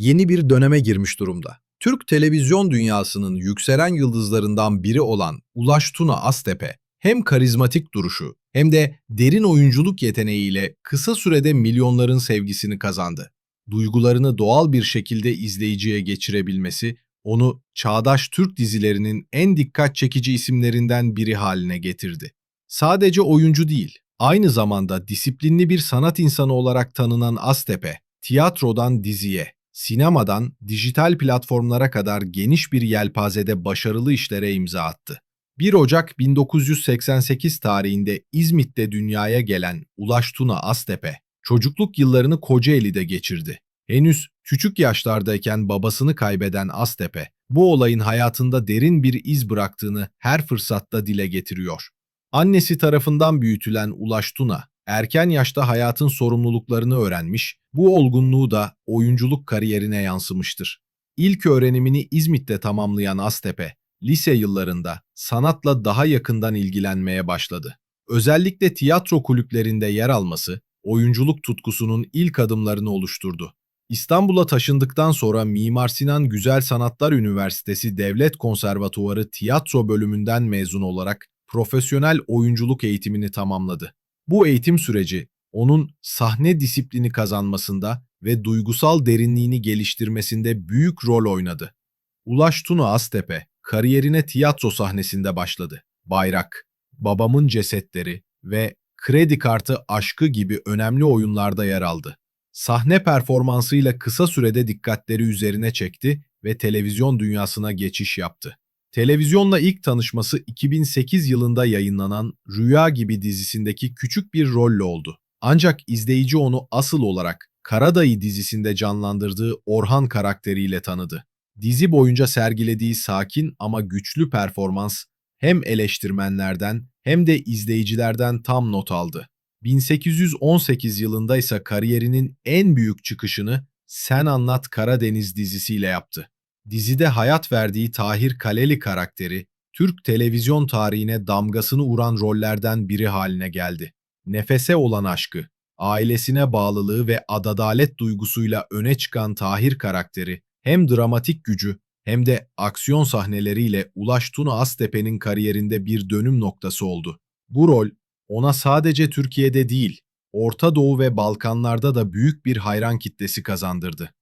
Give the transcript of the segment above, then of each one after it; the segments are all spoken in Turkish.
yeni bir döneme girmiş durumda. Türk televizyon dünyasının yükselen yıldızlarından biri olan Ulaş Tuna Aztepe, hem karizmatik duruşu hem de derin oyunculuk yeteneğiyle kısa sürede milyonların sevgisini kazandı. Duygularını doğal bir şekilde izleyiciye geçirebilmesi, onu çağdaş Türk dizilerinin en dikkat çekici isimlerinden biri haline getirdi. Sadece oyuncu değil, aynı zamanda disiplinli bir sanat insanı olarak tanınan Aztepe, tiyatrodan diziye, sinemadan dijital platformlara kadar geniş bir yelpazede başarılı işlere imza attı. 1 Ocak 1988 tarihinde İzmit'te dünyaya gelen Ulaş Tuna Aztepe, çocukluk yıllarını Kocaeli'de geçirdi. Henüz küçük yaşlardayken babasını kaybeden Aztepe, bu olayın hayatında derin bir iz bıraktığını her fırsatta dile getiriyor. Annesi tarafından büyütülen Ulaş Tuna, erken yaşta hayatın sorumluluklarını öğrenmiş, bu olgunluğu da oyunculuk kariyerine yansımıştır. İlk öğrenimini İzmit'te tamamlayan Aztepe, lise yıllarında sanatla daha yakından ilgilenmeye başladı. Özellikle tiyatro kulüplerinde yer alması, oyunculuk tutkusunun ilk adımlarını oluşturdu. İstanbul'a taşındıktan sonra Mimar Sinan Güzel Sanatlar Üniversitesi Devlet Konservatuvarı tiyatro bölümünden mezun olarak profesyonel oyunculuk eğitimini tamamladı. Bu eğitim süreci onun sahne disiplini kazanmasında ve duygusal derinliğini geliştirmesinde büyük rol oynadı. Ulaş Tuna Aztepe kariyerine tiyatro sahnesinde başladı. Bayrak, Babamın Cesetleri ve Kredi Kartı Aşkı gibi önemli oyunlarda yer aldı. Sahne performansıyla kısa sürede dikkatleri üzerine çekti ve televizyon dünyasına geçiş yaptı. Televizyonla ilk tanışması 2008 yılında yayınlanan Rüya gibi dizisindeki küçük bir rolle oldu. Ancak izleyici onu asıl olarak Karadayı dizisinde canlandırdığı Orhan karakteriyle tanıdı. Dizi boyunca sergilediği sakin ama güçlü performans hem eleştirmenlerden hem de izleyicilerden tam not aldı. 1818 yılında ise kariyerinin en büyük çıkışını Sen Anlat Karadeniz dizisiyle yaptı. Dizide hayat verdiği Tahir Kaleli karakteri, Türk televizyon tarihine damgasını vuran rollerden biri haline geldi. Nefese olan aşkı, ailesine bağlılığı ve adadalet duygusuyla öne çıkan Tahir karakteri, hem dramatik gücü hem de aksiyon sahneleriyle Ulaş Tuna Aztepe'nin kariyerinde bir dönüm noktası oldu. Bu rol, ona sadece Türkiye'de değil, Orta Doğu ve Balkanlarda da büyük bir hayran kitlesi kazandırdı.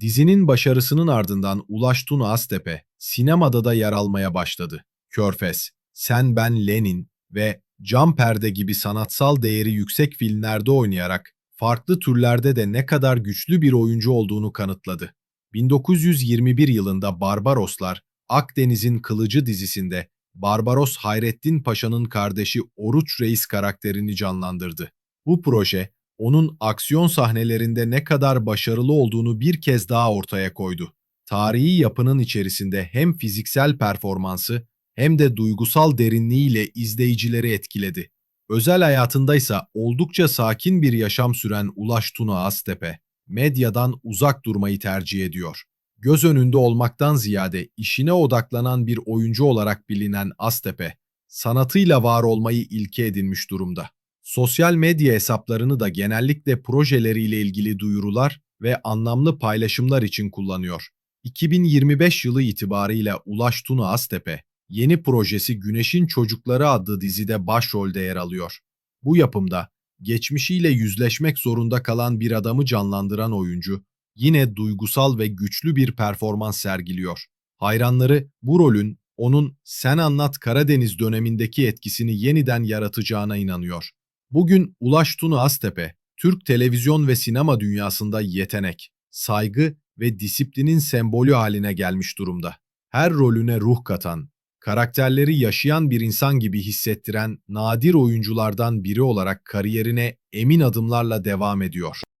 Dizinin başarısının ardından Ulaş Tuna Aztepe sinemada da yer almaya başladı. Körfez, Sen Ben Lenin ve Cam Perde gibi sanatsal değeri yüksek filmlerde oynayarak farklı türlerde de ne kadar güçlü bir oyuncu olduğunu kanıtladı. 1921 yılında Barbaroslar, Akdeniz'in Kılıcı dizisinde Barbaros Hayrettin Paşa'nın kardeşi Oruç Reis karakterini canlandırdı. Bu proje, onun aksiyon sahnelerinde ne kadar başarılı olduğunu bir kez daha ortaya koydu. Tarihi yapının içerisinde hem fiziksel performansı hem de duygusal derinliğiyle izleyicileri etkiledi. Özel hayatındaysa oldukça sakin bir yaşam süren Ulaş Tuna Aztepe, medyadan uzak durmayı tercih ediyor. Göz önünde olmaktan ziyade işine odaklanan bir oyuncu olarak bilinen Aztepe, sanatıyla var olmayı ilke edinmiş durumda. Sosyal medya hesaplarını da genellikle projeleriyle ilgili duyurular ve anlamlı paylaşımlar için kullanıyor. 2025 yılı itibarıyla Ulaş Tuna Aztepe, yeni projesi Güneşin Çocukları adlı dizide başrolde yer alıyor. Bu yapımda geçmişiyle yüzleşmek zorunda kalan bir adamı canlandıran oyuncu, yine duygusal ve güçlü bir performans sergiliyor. Hayranları bu rolün onun Sen Anlat Karadeniz dönemindeki etkisini yeniden yaratacağına inanıyor. Bugün Ulaş Tuna Aztepe, Türk televizyon ve sinema dünyasında yetenek, saygı ve disiplinin sembolü haline gelmiş durumda. Her rolüne ruh katan, karakterleri yaşayan bir insan gibi hissettiren nadir oyunculardan biri olarak kariyerine emin adımlarla devam ediyor.